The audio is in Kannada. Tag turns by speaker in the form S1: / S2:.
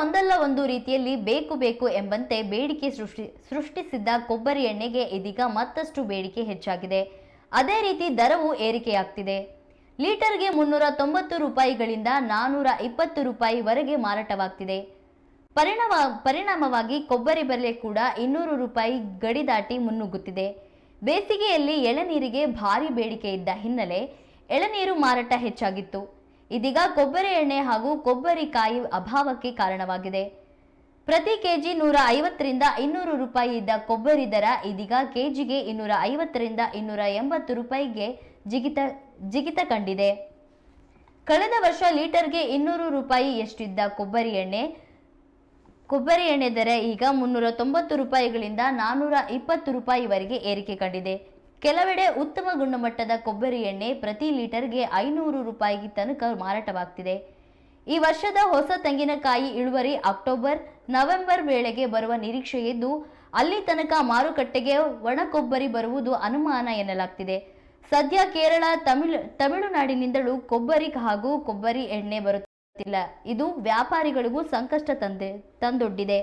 S1: ಒಂದಲ್ಲ ಒಂದು ರೀತಿಯಲ್ಲಿ ಬೇಕು ಬೇಕು ಎಂಬಂತೆ ಬೇಡಿಕೆ ಸೃಷ್ಟಿ ಸೃಷ್ಟಿಸಿದ್ದ ಕೊಬ್ಬರಿ ಎಣ್ಣೆಗೆ ಇದೀಗ ಮತ್ತಷ್ಟು ಬೇಡಿಕೆ ಹೆಚ್ಚಾಗಿದೆ. ಅದೇ ರೀತಿ ದರವು ಏರಿಕೆಯಾಗ್ತಿದೆ. ಲೀಟರ್ಗೆ ಮುನ್ನೂರ ತೊಂಬತ್ತು ರೂಪಾಯಿಗಳಿಂದ ನಾನೂರ ಇಪ್ಪತ್ತು ರೂಪಾಯಿವರೆಗೆ ಮಾರಾಟವಾಗ್ತಿದೆ. ಪರಿಣಾಮ ಪರಿಣಾಮವಾಗಿ ಕೊಬ್ಬರಿ ಬೆಲೆ ಕೂಡ ಇನ್ನೂರು ರೂಪಾಯಿ ಗಡಿ ದಾಟಿ ಮುನ್ನುಗ್ಗುತ್ತಿದೆ. ಬೇಸಿಗೆಯಲ್ಲಿ ಎಳನೀರಿಗೆ ಭಾರಿ ಬೇಡಿಕೆ ಇದ್ದ ಹಿನ್ನೆಲೆ ಎಳನೀರು ಮಾರಾಟ ಹೆಚ್ಚಾಗಿತ್ತು. ಇದೀಗ ಕೊಬ್ಬರಿ ಎಣ್ಣೆ ಹಾಗೂ ಕೊಬ್ಬರಿ ಕಾಯಿ ಅಭಾವಕ್ಕೆ ಕಾರಣವಾಗಿದೆ. ಪ್ರತಿ ಕೆಜಿ ನೂರ ಐವತ್ತರಿಂದ ಇನ್ನೂರು ರೂಪಾಯಿ ಇದ್ದ ಕೊಬ್ಬರಿ ದರ ಇದೀಗ ಕೆಜಿಗೆ ಇನ್ನೂರ ಐವತ್ತರಿಂದ ಇನ್ನೂರ ಎಂಬತ್ತು ರೂಪಾಯಿಗೆ ಜಿಗಿತ ಜಿಗಿತ ಕಂಡಿದೆ. ಕಳೆದ ವರ್ಷ ಲೀಟರ್ಗೆ ಇನ್ನೂರು ರೂಪಾಯಿ ಎಷ್ಟಿದ್ದ ಕೊಬ್ಬರಿ ಎಣ್ಣೆ? ಕೊಬ್ಬರಿ ಎಣ್ಣೆ ದರ ಈಗ ಮುನ್ನೂರ ತೊಂಬತ್ತು ರೂಪಾಯಿಗಳಿಂದ ನಾನ್ನೂರ ಇಪ್ಪತ್ತು ರೂಪಾಯಿವರೆಗೆ ಏರಿಕೆ ಕಂಡಿದೆ. ಕೆಲವೆಡೆ ಉತ್ತಮ ಗುಣಮಟ್ಟದ ಕೊಬ್ಬರಿ ಎಣ್ಣೆ ಪ್ರತಿ ಲೀಟರ್ಗೆ ಐನೂರು ರೂಪಾಯಿ ತನಕ ಮಾರಾಟವಾಗ್ತಿದೆ. ಈ ವರ್ಷದ ಹೊಸ ತೆಂಗಿನಕಾಯಿ ಇಳುವರಿ ಅಕ್ಟೋಬರ್, ನವೆಂಬರ್ ವೇಳೆಗೆ ಬರುವ ನಿರೀಕ್ಷೆ ಇದ್ದು, ಅಲ್ಲಿ ತನಕ ಮಾರುಕಟ್ಟೆಗೆ ಒಣ ಕೊಬ್ಬರಿ ಬರುವುದು ಅನುಮಾನ ಎನ್ನಲಾಗ್ತಿದೆ. ಸದ್ಯ ಕೇರಳ, ತಮಿಳು, ತಮಿಳುನಾಡಿನಿಂದಲೂ ಕೊಬ್ಬರಿ ಹಾಗೂ ಕೊಬ್ಬರಿ ಎಣ್ಣೆ ಬರುತ್ತಿಲ್ಲ. ಇದು ವ್ಯಾಪಾರಿಗಳಿಗೂ ಸಂಕಷ್ಟ ತಂದೆ, ತಂದೊಡ್ಡಿದೆ.